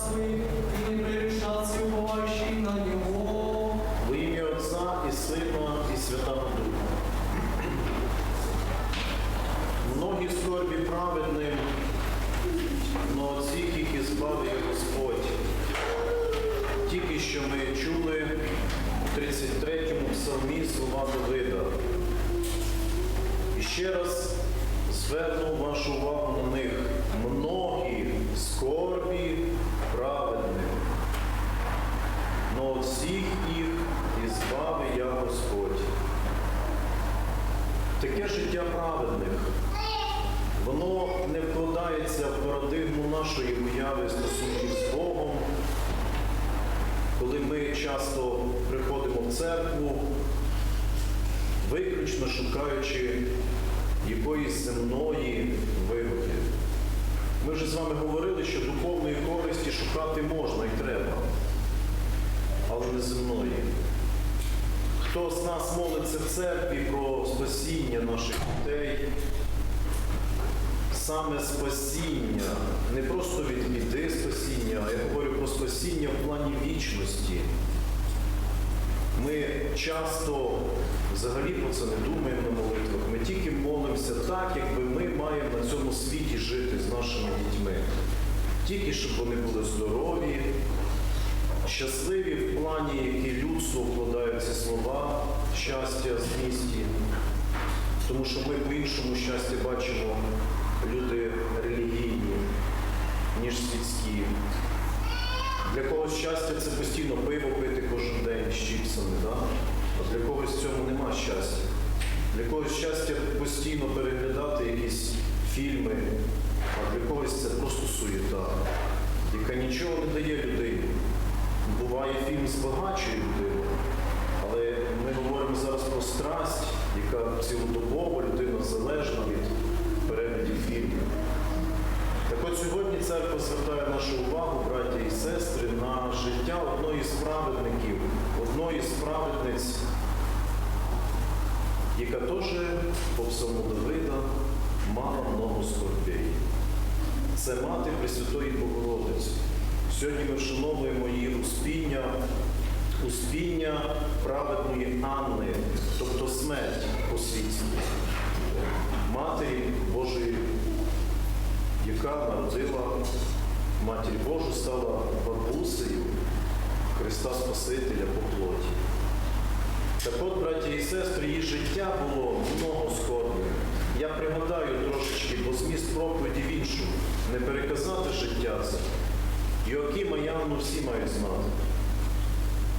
своих и не і Сина і Святого Духа. Многі скорбі праведним, но всіх їх і збавив Господь. Тільки що ми чули в 33-му псалмі слова Давида. І ще раз зверну вашу увагу на них. Всіх їх і збави я Господь. Таке життя праведних, воно не вкладається в парадигму нашої уяви стосунків з Богом, коли ми часто приходимо в церкву, виключно шукаючи якоїсь земної вигоди. Ми вже з вами говорили, що духовної користі шукати можна і треба, але не земної. Хто з нас молиться в церкві про спасіння наших дітей, саме спасіння, не просто від біди спасіння, а я говорю про спасіння в плані вічності. Ми часто взагалі про це не думаємо на молитвах. Ми тільки молимося так, якби ми маємо на цьому світі жити з нашими дітьми. Тільки щоб вони були здорові, щасливі в плані, які людство вкладає ці слова, щастя, змісті. Тому що ми по-іншому щастя бачимо люди релігійні, ніж світські. Для когось щастя це постійно пиво пити кожен день з чіпсами, да? а для когось в цьому нема щастя. Для когось щастя постійно переглядати якісь фільми, а для когось це просто суєта, яка нічого не дає людині. Буває, фільм збагачує людину, але ми говоримо зараз про страсть, яка цілодобово людина залежна від переглядів фільмів. Так от сьогодні церква звертає нашу увагу, браті і сестри, на життя одної з праведників, одної з праведниць, яка теж по псалму Давида мала много скорбей. Це мати Пресвятої Богородиці. Сьогодні ми вшановуємо її успіння, успіння праведної Анни, тобто смерть по-світськи, Матері Божої яка народила Матір Божу, стала бабусею Христа Спасителя по плоті. Так от, браті і сестри, її життя було много скорбне. Я пригадаю трошечки, бо зміст проповіді в іншому. Не переказати життя це. Йоакима Яну всі мають знати.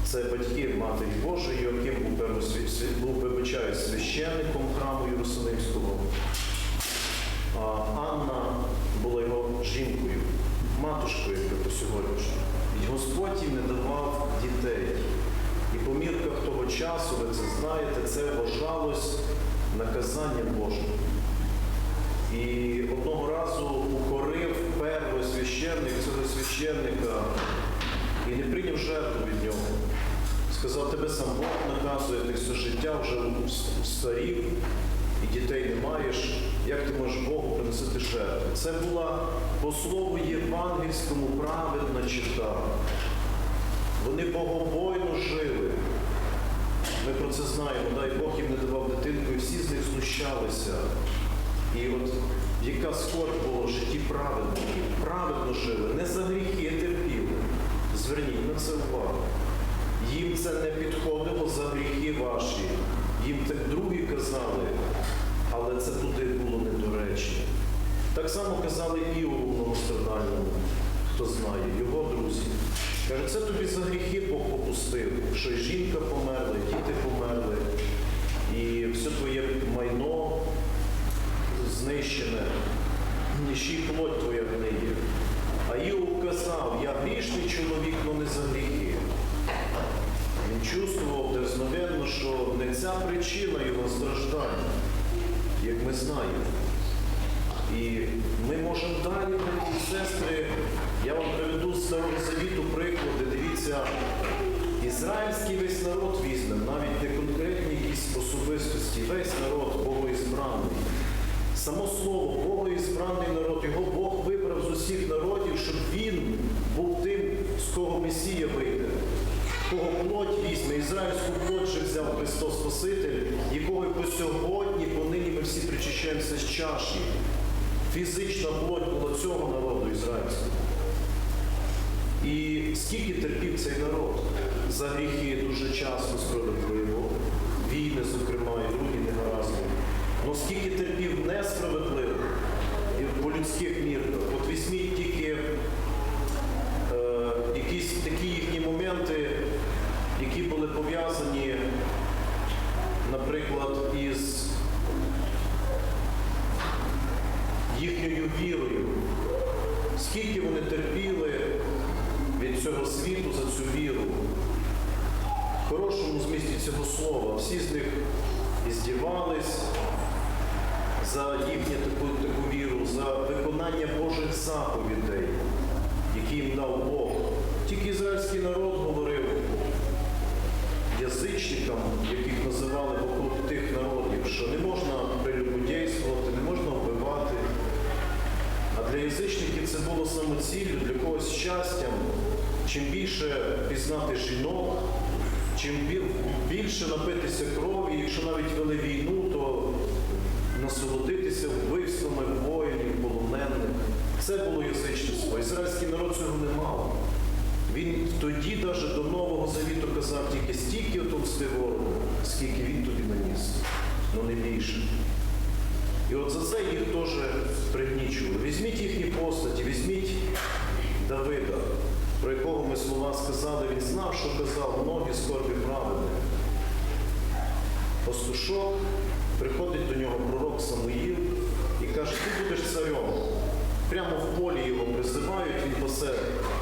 Це батьки Матері Божої, Йоаким був, вибачаю, священником храму Єрусалимського. А Анна була його жінкою, матушкою, як по сьогоднішньому. І Господь їм не давав дітей. І по мірках того часу, ви це знаєте, це вважалось наказанням Божим. І одного разу укорив перший священник цього священника і не прийняв жертву від нього. Сказав, тебе сам Бог наказує, ти все життя вже старів і дітей не маєш. Як ти можеш Богу приносити жертву? Це була по слову євангельському праведна чита. Вони богобойно жили. Ми про це знаємо. Дай Бог їм не давав дитинку, і всі з них знущалися. І от яка скорбь була в житті праведників. Праведно жили, не за гріхи терпіли. Зверніть на це увагу. Їм це не підходило за гріхи ваші. Їм так другі казали, але це туди було недоречно. Так само казали Іову многострадальному, хто знає, його друзі. Каже, це тобі за гріхи Бог попустив, що жінка померла, діти померли, і все твоє майно знищене, і ще й плоть твоя гниє. А Іов казав, я грішний чоловік, але не за гріхи. Він чувствував дерзновенно, що не ця причина його страждань, як ми знаємо. І ми можемо далі, браті і сестри, я вам приведу з Старого Завіту приклади. Дивіться, ізраїльський весь народ візьме, навіть не конкретні якісь особистості, весь народ богоізбраний. Само слово, богоізбраний народ, його Бог вибрав з усіх народів, щоб він був тим з кого Месія вийде, кого плоть візьме, ізраїльську плоть же взяв Христос Спаситель, якого по сьогодні, понині ми всі причащаємося з чаші. Фізична плоть була цього народу ізраїльського. І скільки терпів цей народ за гріхи дуже часто справедливо, війни, зокрема, і. Ну скільки терпів несправедливо по людських мірках. От візьміть тільки е, якісь такі їхні моменти, які були пов'язані, наприклад, із їхньою вірою. Скільки вони терпіли від цього світу за цю віру. В хорошому змісті цього слова. Всі з них іздівались за їхню таку, таку віру, за виконання Божих заповідей, які їм дав Бог. Тільки ізраїльський народ говорив язичникам, яких називали вокруг тих народів, що не можна прелюбодійствувати, не можна вбивати. А для язичників це було самоціллю, для когось щастям. Чим більше пізнати жінок, чим більше напитися крові, якщо навіть вели війну, то насолодитися вбивствами воїнів, полонених. Це було язичництво. Ізраїльський мав. Він тоді навіть до Нового Завіту казав тільки стільки отомсти ворогу, скільки він тобі наніс, але не більше. І от за це їх теж пригнічували. Візьміть їхні постаті, візьміть Давида, про якого ми слова сказали, він знав, що казав, ноги скорбі праведних. Пастушок, приходить до нього пророк Самуїл і каже, ти будеш царем. Прямо в полі його призивають, він пасе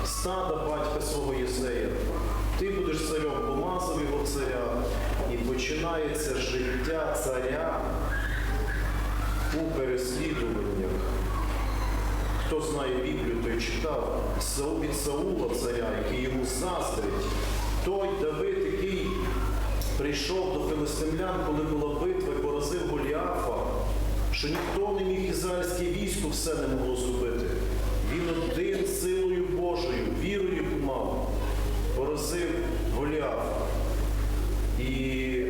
стада батька свого Єсея. Ти будеш царем, помазав його царя, і починається життя царя у переслідуваннях. Хто знає Біблію, той читав від Саула царя, який йому заздрить. Той Давид, який прийшов до филистимлян, коли була битва і поразив Голіафа, що ніхто не міг ізраїльське військо все не могло зробити. Він один силою Божою, вірою мав, поразив Голіафа. І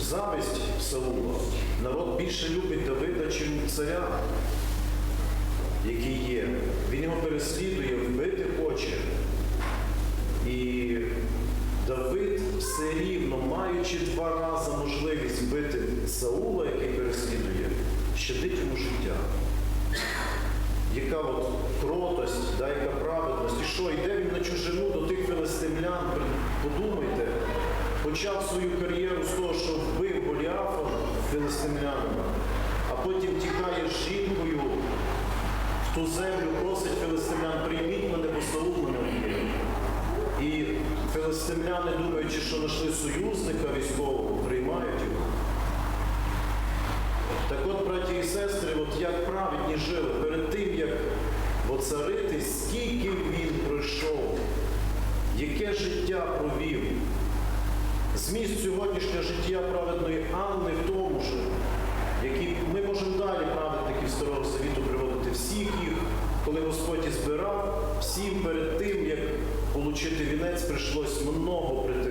зависть Саула. Народ більше любить Давида, чим царя, який є. Він його переслідує, вбити хоче. І Давид все рівно, маючи два рази можливість вбити Саула, який переслідує, щадить йому життя. Яка от кротость, да, яка праведність. І що, йде він на чужину до тих филистимлян, подумайте, почав свою кар'єру з того, що вбив Голіафа филистимлянина, а потім тікає з жінкою в ту землю, просить филистимлян, прийміть мене, бо Саул мене вб'є. І филистимляни, думаючи, що знайшли союзника військового, приймають його. Так от, браті і сестри, от як праведні жили перед тим, як воцаритись, скільки він пройшов, яке життя провів. Зміст сьогоднішнього життя праведної Анни в тому ж, які ми можемо далі праведників Старого Завіту приводити всіх їх, коли Господь і збирав, всім перед тим, як отримати вінець, прийшлось много претерпіти,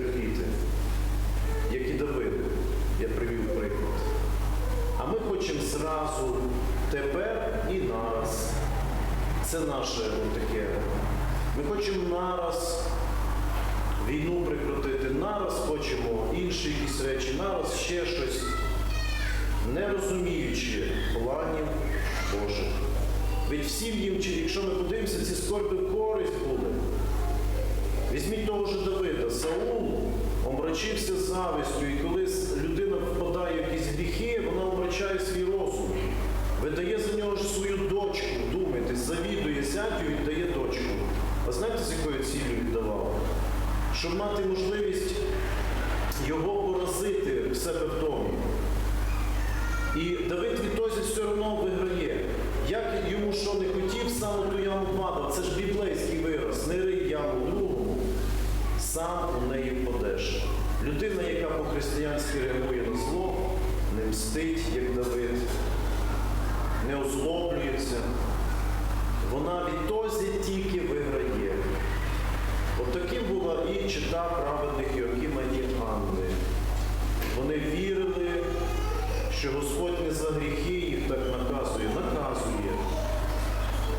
зразу, тепер і нараз. Це наше таке. Ми хочемо нараз війну прикрутити, нараз хочемо інші якісь речі, нараз ще щось, не розуміючи планів Божих. Від всім їм, якщо ми подивимося, ці скорби користь були. Візьміть того ж Давида. Саул омрачився завистю, і коли людина впадає в якісь гріхи, вона омрачає свій розум. Видає за нього ж свою дочку, думайте, завідує зятю і віддає дочку. А знаєте, з якою цілею віддавав? Щоб мати можливість його поразити в себе в домі. І Давид відтоді все одно виграє. Як йому що не хотів, сам у ту яму падав. Це ж біблейський вираз. Не рий яму сам у неї впадеш. Людина, яка по-християнськи реагує на зло, не мстить, як Давид, не озлоблюється. Вона відтозі тільки виграє. Отаким От була і чита праведних Йоакіма і Анни. Вони вірили, що Господь не за гріхи їх так наказує, наказує.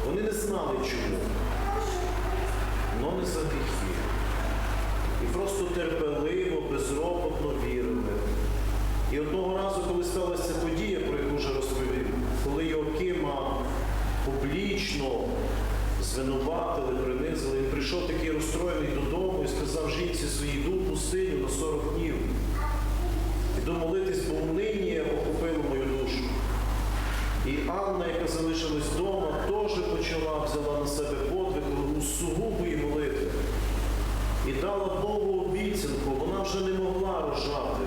Вони не знали чому, але не за гріхи. І просто терпеливо, безропотно вірили. І одного разу, коли сталася подія, про яку вже розповів, коли Йоакима публічно звинуватили, принизили, він прийшов такий розстроєний додому і сказав жінці своїй йду в пустиню на 40 днів. Іду молитись, бо нині охопило мою душу. І Анна, яка залишилась вдома, теж почала, взяла на себе подвиг у сугубої молитви. І дала Богу обіцянку, вона вже не могла рожати.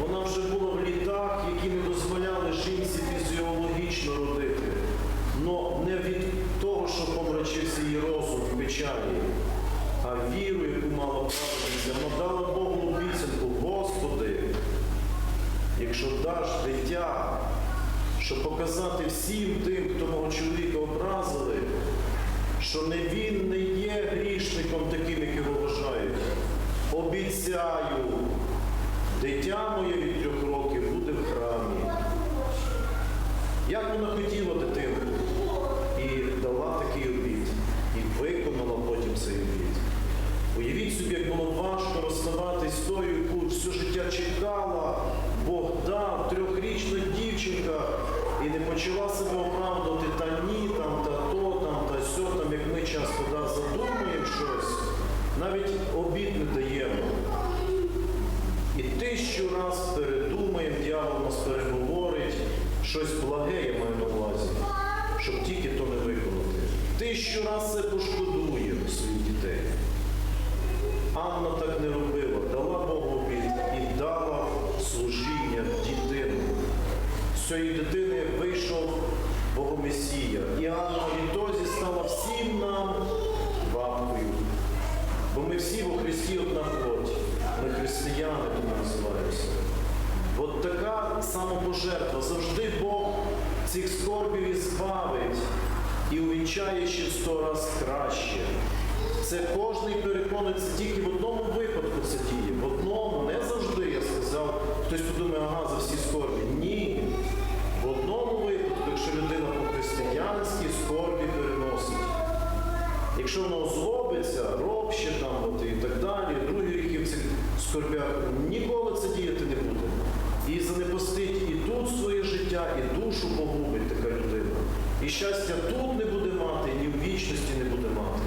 Вона вже була в літах, які не дозволяли жінці фізіологічно родити. Но не від того, що помрачився її розум в печалі, а віру, яку мала праведниця. Вона дала Богу обіцянку, Господи, якщо даш дитя, щоб показати всім тим, хто мого чоловіка образили, що не він не є грішником таким, як його вважають. Обіцяю, дитя моє від трьох років буде в храмі. Як вона хотіла дитину і дала такий обід, і виконала потім цей обід. Уявіть собі, як було важко розставатись з тою, яку все життя чекала, Бог дав, трьохрічна дівчинка, і не почала себе обід не даємо. І тисячу раз передумаємо, дьявол нас переговорить, щось благе я маю на увазі, щоб тільки то не виконати. Тисячу раз це пошкодує своїх дітей. Анна так не робила, дала Богу обід і дала служіння дитину. З цієї дитини вийшов Богомесія. І Анна відтоді стала всім нам. Бо ми всі во Христі одна плоть. Ми християни тому називаємося. От така самопожертва. Завжди Бог цих скорбів і збавить і увінчає ще сто раз краще. Це кожний переконується тільки в одному випадку це діє. В одному, не завжди я сказав, хтось подумає, ага, за всі скорбі. Ні. В одному випадку, якщо людина по-християнськи скорбі переносить. Якщо воно озлобиться, робще там от, і так далі, другі гріхи в цих скорбях, ніколи це діяти не буде. І занепостить і тут своє життя, і душу погубить така людина. І щастя тут не буде мати, ні в вічності не буде мати.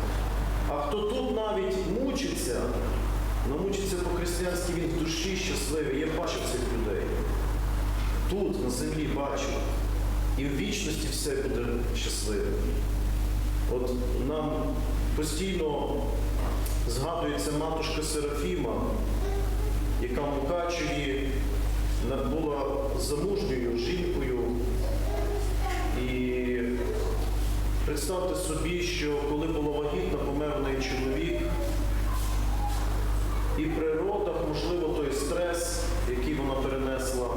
А хто тут навіть мучиться, ну мучиться по-християнськи, він в душі щасливий. Я бачив цих людей. Тут, на землі, бачу. І в вічності все буде щасливе. От нам постійно згадується матушка Серафіма, яка в Мукачеві була замужньою жінкою. І представте собі, що коли була вагітна, помер неї чоловік. І при родах, можливо, той стрес, який вона перенесла,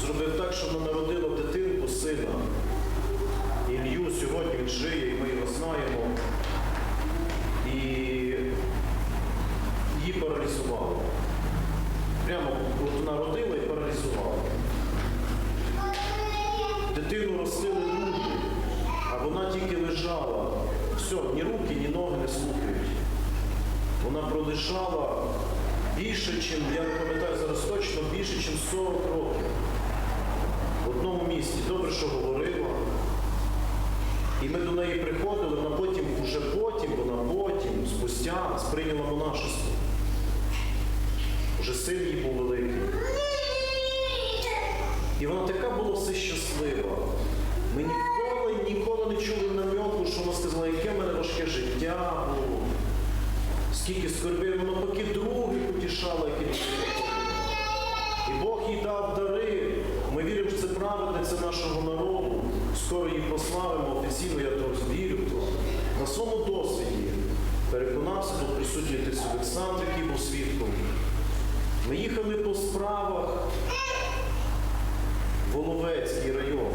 зробив так, що вона народила дитинку, сина. Ілью сьогодні він жиє, і ми його знаємо. І її паралізувало. Прямо от вона родила і паралізувала. Дитину ростили руки, а вона тільки лежала. Все, ні руки, ні ноги не слухають. Вона пролежала більше, ніж, я не пам'ятаю зараз точно, більше, ніж 40 років. В одному місці. Добре, що говорила. І ми до неї приходили, вона потім, уже потім, вона потім, спустя, сприйняла монашество. Вже син її був великий. І вона така була все щаслива. Ми ніколи, ніколи не чули намеку, що вона сказала, яке в мене важке життя було. Скільки скорбів, вона поки других утішала, які. І Бог їй дав дари. Ми віримо, що це праведниця нашого народу. Скоро її прославимо офіційно, я то вірю. На своєму досвіді переконався, тут присутній отець Олександр, який був свідком. Ми їхали по справах Воловецький район.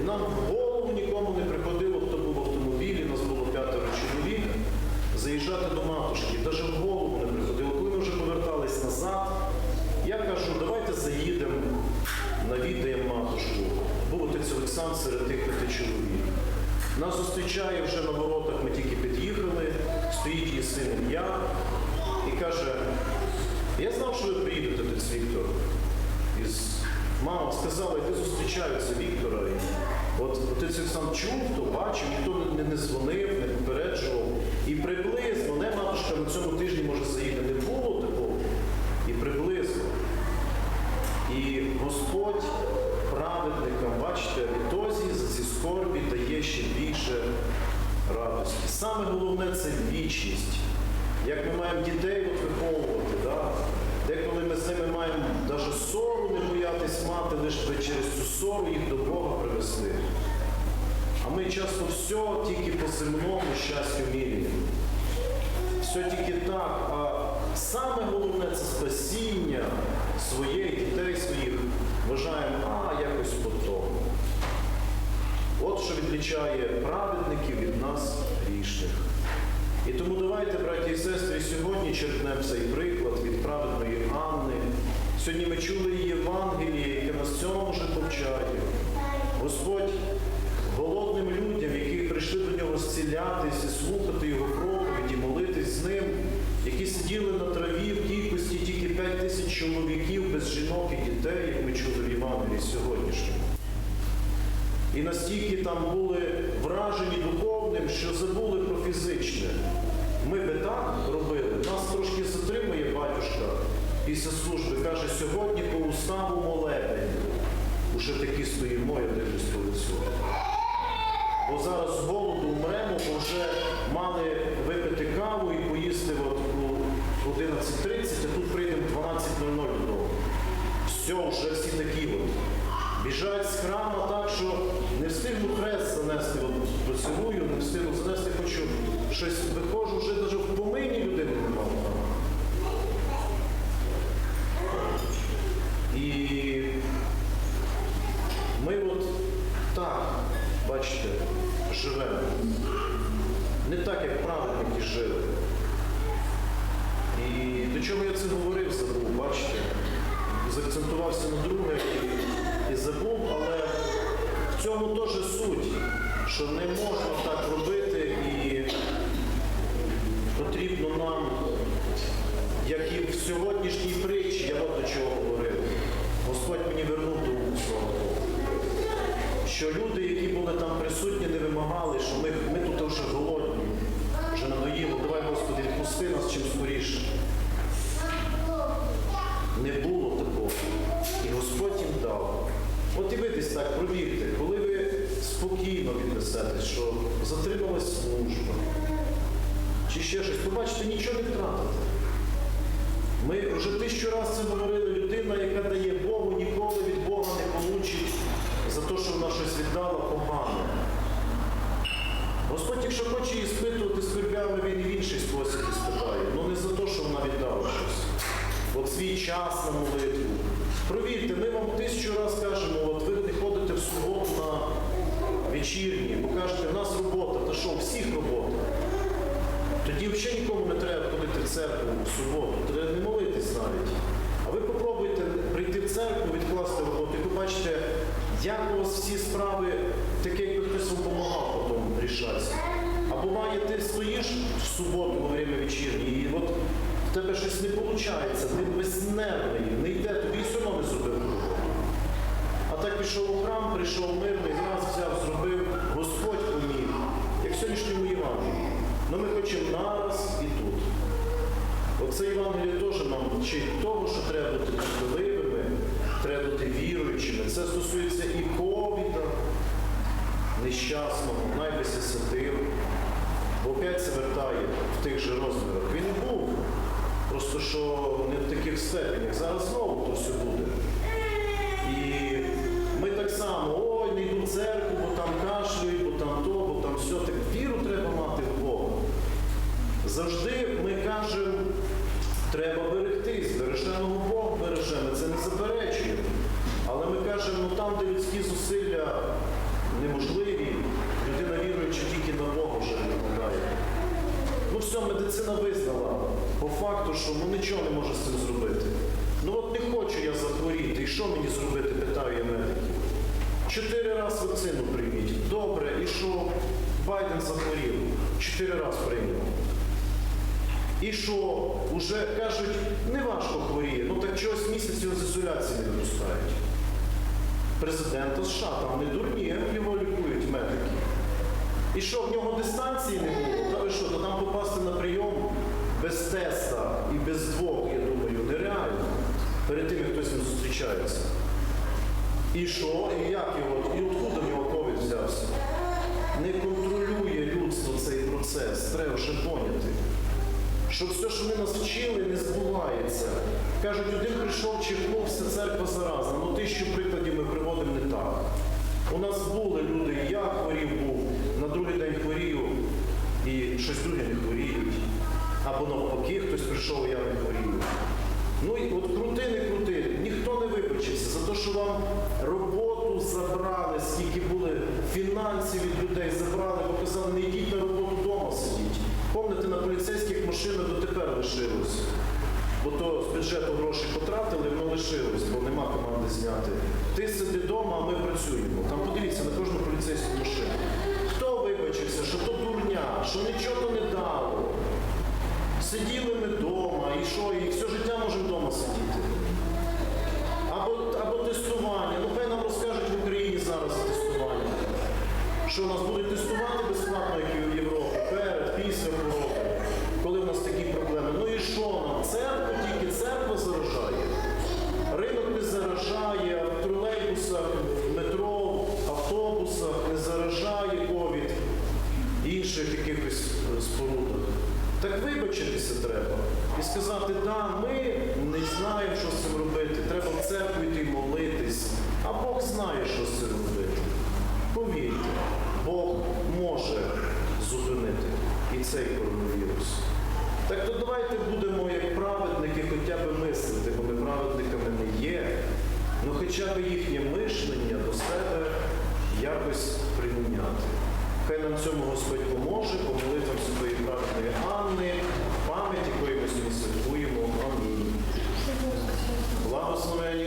І нам в голову нікому не приходило, хто був в автомобілі, нас було п'ятеро чоловік, заїжджати до матушки. Навіть в голову не приходило. Коли ми вже повертались назад, я кажу, давайте заїдемо, навідаємо знаходиться Олександр серед тих п'яти чоловік. Нас зустрічає вже на воротах, ми тільки під'їхали, стоїть її син я і каже, я знав, що ви приїдете до Віктор. Із... Мама сказала, йди зустрічаються Віктора. От це сам чув, то бачив, ніхто не, не дзвонив, не попереджував. І приблизно, не матушка на цьому тижні, може, заїде, не було такого. І приблизно. І Господь праведникам, бачите, відтозі зі скорбі дає ще більше радості. Саме головне це вічність. Як ми маємо дітей от виховувати, да? деколи ми з ними маємо навіть ссору не боятись мати, лише через цю ссору їх до Бога привести. А ми часто все тільки по земному щастю міряємо. Все тільки так. А саме головне це спасіння своєї дітей своїх. Вважаємо, а якось по тому. От що відлічає праведників від нас грішних. І тому давайте, браті і сестри, сьогодні черпнемо цей приклад від праведної Анни. Сьогодні ми чули її Євангеліє, яке нас цьому вже повчає. Господь голодним людям, які прийшли до нього зцілятись і слухати його проповіді, молитись з ним, які сиділи на траві 5 тисяч чоловіків без жінок і дітей, як ми чули в Євангелії сьогоднішньому. І настільки там були вражені духовним, що забули про фізичне. Ми би так робили. Нас трошки затримує батюшка після служби, каже, сьогодні по уставу молебень. Уже такі стоїмо, я дивлюсь по лицю. Бо зараз з голоду умремо, бо вже мали випити каву і поїсти от у 11.30, а тут прийдемо в 12.00 додому. Все, вже. Біжать з храма так, що не встигну хрест занести, поцілую, не встигну занести, хочу щось виходжу, вже навіть в помині людини немає. І ми от так, бачите, живемо. Не так, як праведники жили. І до чого я це бачите? Закцентувався на друге і, і забув, але в цьому теж суть, що не можна так робити і потрібно нам, як і в сьогоднішній притчі, я от до чого говорив. Господь мені вернув думку свого. Що люди, які були там присутні, не вимагали, що ми, ми тут вже голодні, вже надоїло, давай, Господи, відпусти нас чим скоріше. Не було такого. І Господь їм дав. От і ви так провірте, коли ви спокійно віднесетесь, що затрималась служба, чи ще щось, побачите, нічого не втратите. Ми вже тисячу разів це говорили, людина, яка дає Богу, ніколи від Бога не получить за те, що вона щось віддала погано. Господь, якщо хоче її спитувати скорбями, він і в інший спосіб іспитає. Ну не за те, що вона віддала щось. От свій час на молитву. Провірте, ми вам тисячу разів кажемо, от ви не ходите в суботу на вечірні, бо кажете, в нас робота, та що, у всіх робота. Тоді взагалі нікому не треба ходити в церкву в суботу, треба не молитись навіть. А ви попробуйте прийти в церкву, відкласти роботу, і побачите, як у вас всі справи, таке, якби хтось вам допомагав потім рішатися. А буває, ти стоїш в суботу во время вечірні, і от в тебе щось не виходить, ти безнервний, не йде, тобі все одно не зробив ту роботу. А так пішов у храм, прийшов мирний, раз взяв, зробив, Господь поміг, як сьогоднішньому Євангелії. Ну ми хочемо нараз і тут. Оце Євангеліє теж нам вчить того, що треба бути терпеливими, треба бути віруючими. Це стосується і ковіда, нещасного, найбися сидив. Бо опять це вертає в тих же розмірах. Він був. Просто що не в таких степенях. Зараз знову все буде. І ми так само, ой, не йду в церкву, бо там кашлюють, бо там то, бо там все. Так віру треба мати в Бога. Завжди ми кажемо, треба берегтись, береженого Бог береже, ми це не заперечуємо. Але ми кажемо, ну там, де людські зусилля неможливі, людина віруючи тільки на Бога вже відкладає. Ну все, медицина визнала по факту, що ну нічого не може з цим зробити. Ну от не хочу я захворіти, і що мені зробити, питаю я медиків. Чотири рази вакцину прийміть. Добре, і що? Байден захворів, чотири рази прийняв. І що, уже кажуть, не важко хворіє, ну так чогось місяць з ізоляції не випускають. Президента США там не дурні, його лікують медики. І що, в нього дистанції не було? Та ви що, то там попасти на прийом без теста і без двох, я думаю, нереально. Перед тим, як хтось. І що? І як його? І откуда в нього ковід взявся? Не контролює людство цей процес, треба вже поняти. Що все, що вони нас вчили, не збувається. Кажуть, один прийшов, чихнув, вся церква заразна. Ну тисячу прикладів ми приводимо не так. У нас були люди, я хворів був, на другий день хворію, і щось друге не хворіють. Або навпаки, хтось прийшов, я не хворію. Ну і от крути, не крути, вибачився за те, що вам роботу забрали, скільки були фінансів від людей забрали, показали, не йдіть на роботу вдома сидіть. Помните, на поліцейських машинах дотепер лишилось. Бо то з бюджету гроші потратили, воно лишилось, бо нема команди зняти. Ти сиди вдома, а ми працюємо. Там подивіться на кожну поліцейську машину. Хто вибачився, що то дурня, що нічого не дало. Сиділи ми вдома, і що, і все життя можемо вдома сидіти. Тестування. Ну хай нам розкажуть в Україні зараз тестування. Що нас будуть тестувати безплатно, як і в Європі, перед, після хвороби, коли в нас такі проблеми. Ну і що нам? Церкву тільки церква заражає. Ринок не заражає, в тролейбусах, метро, автобусах не заражає ковід, інших якихось спорудах. Так вибачитися треба і сказати, да, ми не знаємо, що з цим робити. Треба в церкву йти молитись, а Бог знає, що з цим робити. Повірте, Бог може зупинити і цей коронавірус. Так то давайте будемо як праведники хоча б мислити, бо ми праведниками не є, ну хоча б їхнє мишлення до себе якось приміняти. Хай нам цьому Господь поможе, по молитвам Святої Пресвятої Анни, пам'ять якої ми сьогодні святкуємо. Амінь. Благословені